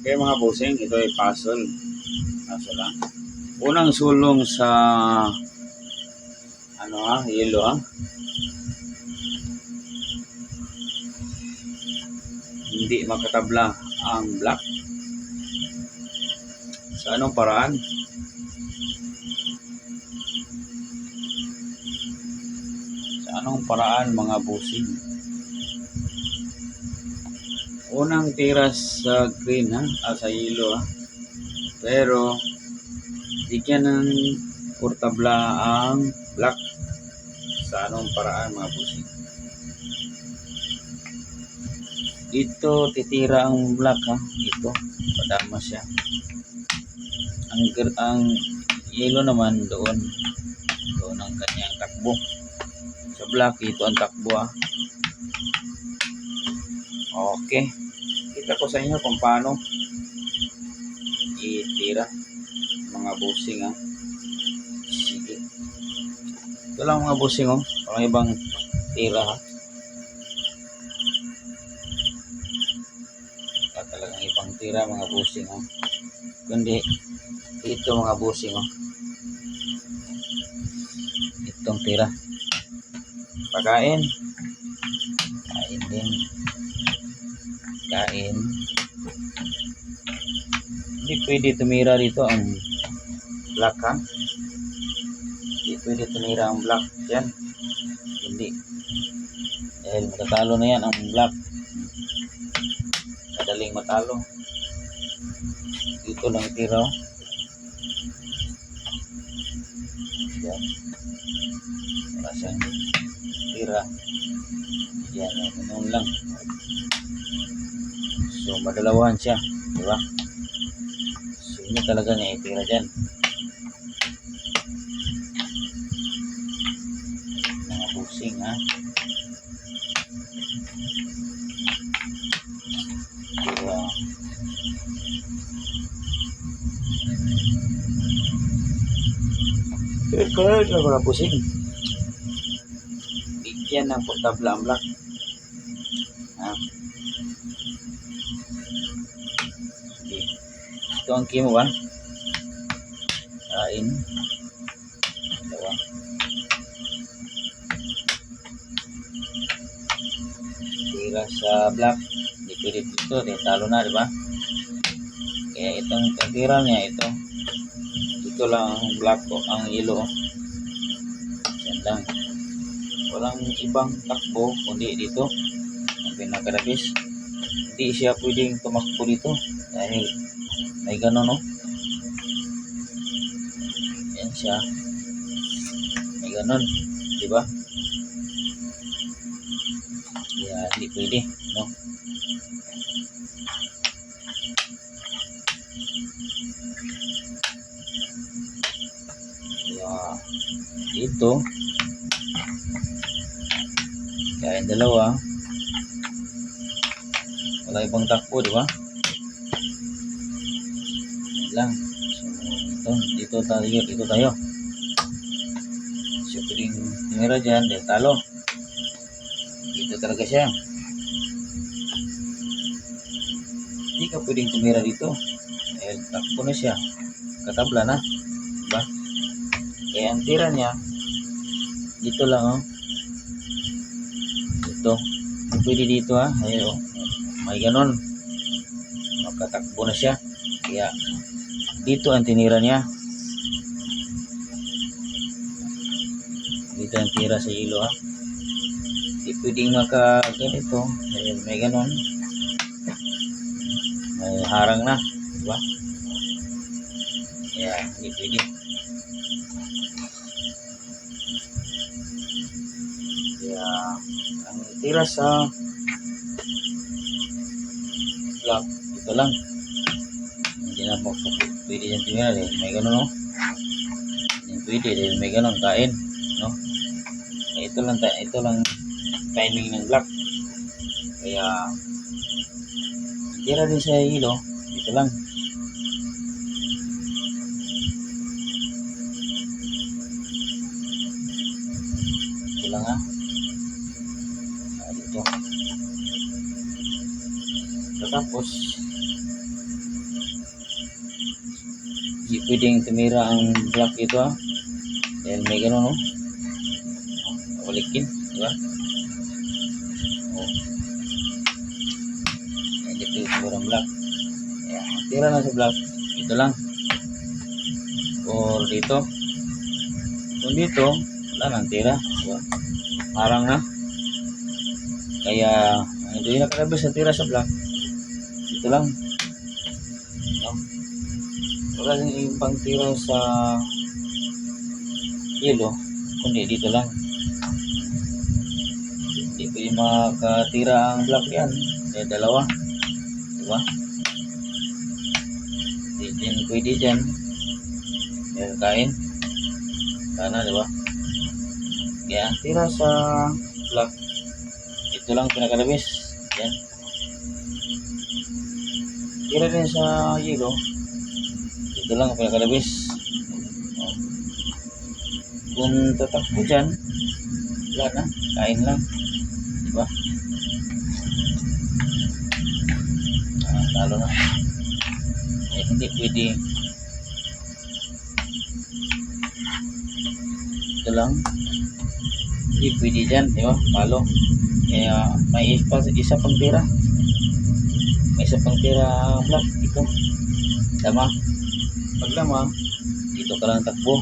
Okay mga busing, ito ay puzzle. Puzzle lang. Unang sulong sa ano ha, yellow ha. Hindi makatabla ang black. Sa anong paraan? Sa anong paraan mga busing? Unang tira sa green ha, ah, sa yellow ha. Pero bigyan ng portabla ang black sa anong paraan mga busing. Dito titira ang black ha, dito padama siya. Ang ang yellow naman doon doon ang kanyang takbo. Sa black ito ang takbo ha. Okay. Kita ko sa inyo kung paano itira mga busing ha. Sige. Ito lang mga busing oh. Parang ibang tira ha. Wala talagang ibang tira mga busing ha. Kundi ito mga busing oh. Itong tira. Pagkain. Kain hindi pwede tumira dito ang black ha? Hindi pwede tumira ang black yan. Hindi. Dahil matatalo na yan ang black. Madaling matalo. Dito lang tira oh. yan wala siyang tira yan oh, ganun lang So, madalawahan siya. Di ba? So, ini talaga niya itira dyan. Mga busing, ha? Tira. Pero kaya mga busing. Ng portabla ang black. Ha? Sige. Ito ang kimo ba? Kain. Dalawa. Tira sa black. Hindi pwede dito. Di talo na, di ba? Kaya itong tira niya, ito. Ito lang ang black o ang yellow. Yan lang. Walang ibang takbo kundi dito. Ang pinakadabis hindi siya pwedeng tumakbo dito dahil may gano'n no yan siya may gano'n di ba kaya hindi pwede no. Dito kaya dalawa wala ibang takbo, di ba? Lang. So, ito, dito tayo, dito tayo. So, pwedeng tumira dyan, dahil talo. Dito talaga siya. Hindi ka pwedeng tumira dito. Dahil takbo na siya. Katabla na. Diba? Kaya ang tira niya, dito lang, oh. Dito. Hindi pwede dito, ha. Ayun, oh may ganon magkatakbo na siya kaya dito ang tinira niya dito ang tira sa ilo ha hindi pwedeng maka ganito dahil may ganon may harang na diba kaya hindi pwede tira sa black ito lang. Hindi na po pwede yan tingnan eh. May ganun no? Hindi pwede dahil may ganun kain no? Eh, ito lang ito lang timing ng black kaya tira din sa hilo ito lang. Ito lang ha ah, dito tapos Hindi pwedeng tumira ang block dito ha. Dahil may gano'n no. Balikin, di ba? Oh. Hindi pwede tumira ang block. Ayan, tira na sa block. Ito lang. Or dito. Kung dito, wala nang tira. Di ba? Parang na. Kaya, ito yung nakalabas na tira sa block. Ito lang. No? Wala nang ibang tira sa yelo, kundi dito lang. Hindi yung makatira ang block yan. Kaya dalawa. Diba? Hindi din pwede dyan. Kaya kain. Sana, diba? Kaya tira sa block. Ito lang pinakalabis. Yan. Tira din sa yelo. Ito lang pinakalabis. Kung tatakbo dyan, wala na. Kain lang. Diba? Ah, talo na. Eh, hindi pwede. Ito lang. Hindi pwede dyan, di ba? Palo. Kaya may isa, isa pang tira. May isa pang tira black. Ito. Dama. Pag dama, dito ka lang takbo.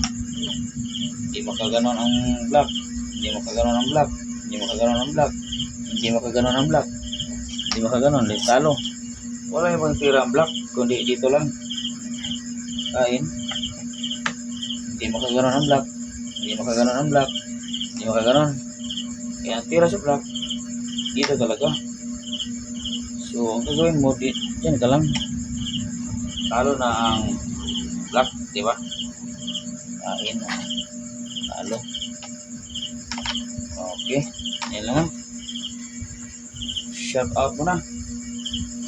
Hindi makaganon ang black. Hindi makaganon ang black. Hindi makaganon ang black. Hindi makaganon ang black. Hindi makaganon. Di talo. Wala ibang tira ang black. Kundi dito lang. Kain. Hindi makaganon ang black. Hindi makaganon ang black. Hindi makaganon. Kaya tira sa black. Dito talaga. So, ang gagawin mo, di, dyan ka lang. Talo na ang black, di ba? Kain. Talo. Okay. Yan lang. ah. Shout out mo na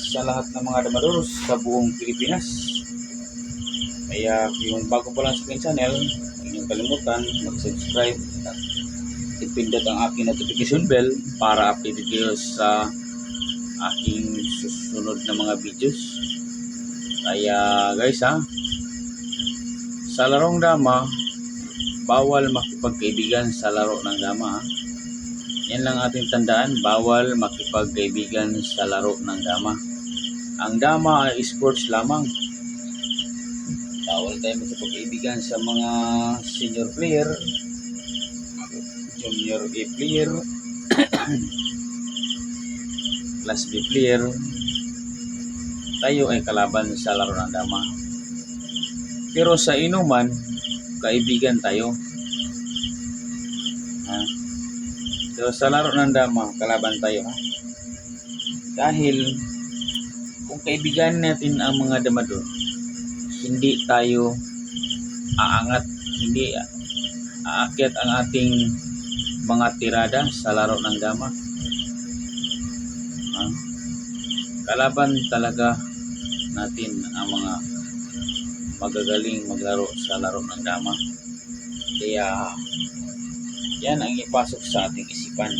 sa lahat ng mga damadoros sa buong Pilipinas. Kaya yung bago pa lang sa aking channel, huwag kalimutan mag-subscribe at ipindot ang aking notification bell para updated kayo sa aking susunod na mga videos. Kaya guys ha, sa larong dama, bawal makipagkaibigan sa laro ng dama ha. Yan lang ating tandaan, bawal makipagkaibigan sa laro ng dama. Ang dama ay sports lamang. Bawal tayo makipagkaibigan sa mga senior player, junior A player, class B player. Tayo ay kalaban sa laro ng dama. Pero sa inuman, kaibigan tayo. Ha? So sa laro ng dama, kalaban tayo ha. Dahil kung kaibigan natin ang mga damador, hindi tayo aangat, hindi aakyat ang ating mga tirada sa laro ng dama. Ha? Kalaban talaga natin ang mga magagaling maglaro sa laro ng dama. Kaya yan ang ipasok sa ating isipan.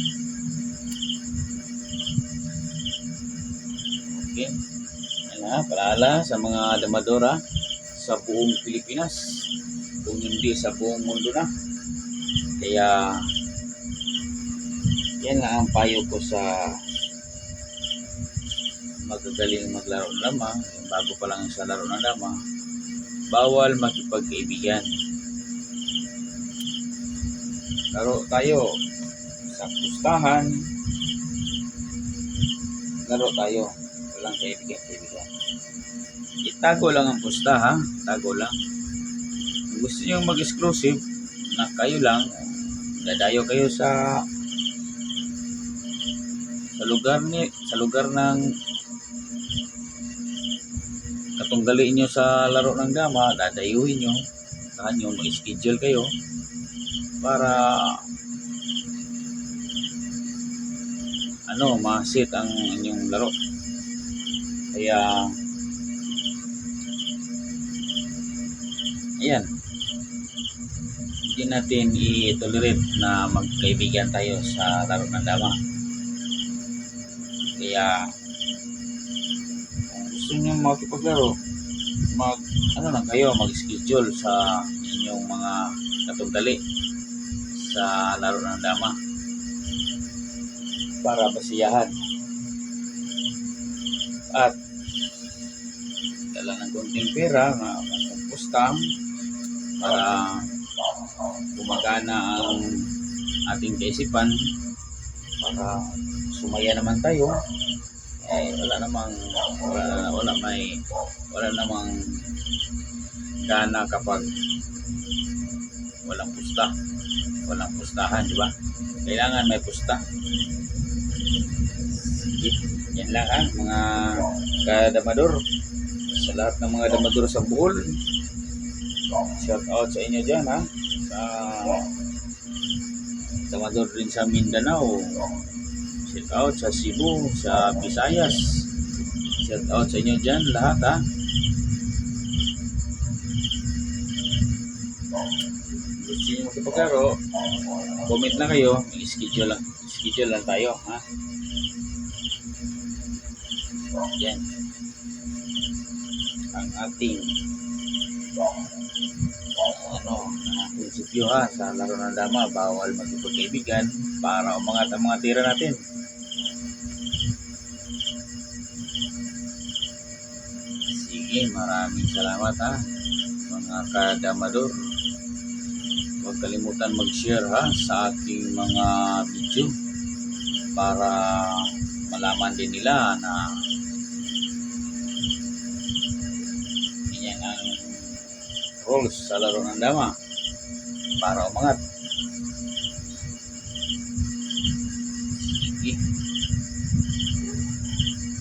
Okay. Ha, paalala sa mga damadora sa buong Pilipinas kung hindi sa buong mundo na. Kaya yan lang ang payo ko sa magagaling maglaro ng lama, bago pa lang sa laro ng lama, bawal makipagkaibigan. Laro tayo sa pustahan, laro tayo, walang kaibigan-kaibigan. Itago lang ang pusta ha, tago lang. Kung gusto nyo mag-exclusive na kayo lang, dadayo kayo sa sa lugar ni sa lugar ng katunggali nyo sa laro ng dama, dadayuhin nyo, saan nyo, mag-schedule kayo para ano, ma-set ang inyong laro. Kaya ayan hindi natin i-tolerate na magkaibigan tayo sa laro ng dama. Kaya gusto nyo makipaglaro, mag ano lang kayo mag-schedule sa inyong mga katunggali sa laro ng dama. Para basiyahan. At dala ng konting pera na pustam para gumagana ang ating kaisipan para sumaya naman tayo eh wala namang wala, wala may wala namang gana kapag walang pusta. Walang pustahan di ba? Kailangan may pusta. Sige, yan lang ha mga kadamador. Sa lahat ng mga damador sa Bohol shout out sa inyo dyan ha sa damador rin sa Mindanao shout out sa Cebu sa Visayas. Shout out sa inyo dyan lahat ha? Gusto nyo magkapaglaro comment na kayo may schedule lang schedule lang tayo ha? Yan. Ang ating ano prinsipyo ha sa laro ng dama bawal magkipagkaibigan para umangat ang mga tira natin sige maraming salamat ha. Mga kadamador huwag kalimutan mag-share ha sa ating mga video para malaman din nila na yan ang rules sa laro ng dama para umangat